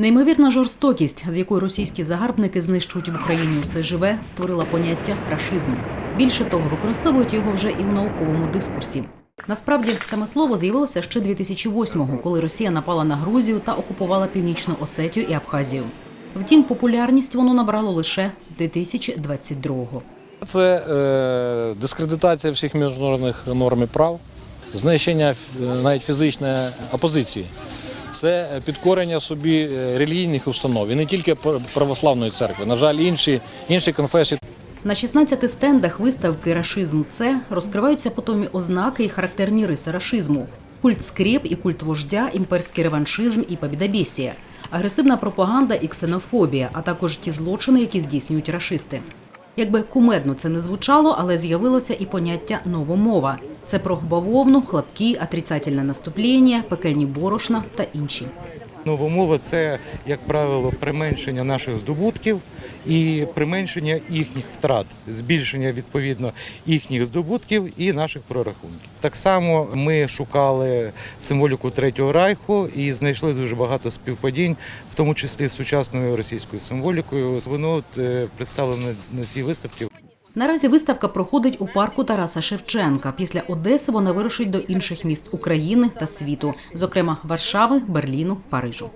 Неймовірна жорстокість, з якою російські загарбники знищують в Україні все живе, створила поняття рашизму. Більше того, використовують його вже і у науковому дискурсі. Насправді, саме слово з'явилося ще 2008-го, коли Росія напала на Грузію та окупувала Північну Осетію і Абхазію. Втім, популярність воно набрало лише 2022-го. Це е, дискредитація всіх міжнародних норм і прав, знищення е, навіть фізичної опозиції. Це підкорення собі е, релігійних установ і не тільки пр- православної церкви. На жаль, інші, інші конфесії На 16 стендах виставки Рашизм це розкриваються потомі ознаки і характерні риси рашизму: культ скріп і культ вождя, імперський реваншизм і побідобєсія, агресивна пропаганда і ксенофобія, а також ті злочини, які здійснюють рашисти. Якби кумедно це не звучало, але з'явилося і поняття новомова. Це про бавовну, хлопки, отрицательне наступлення, пекельні борошна та інші. Новомова це, як правило, применшення наших здобутків і применшення їхніх втрат, збільшення відповідно їхніх здобутків і наших прорахунків. Так само ми шукали символіку Третього Райху і знайшли дуже багато співпадінь, в тому числі з сучасною російською символікою. Воно е, представлено на цій виставці. Наразі виставка проходить у парку Тараса Шевченка. Після Одеси вона вирушить до інших міст України та світу, зокрема Варшави, Берліну, Парижу.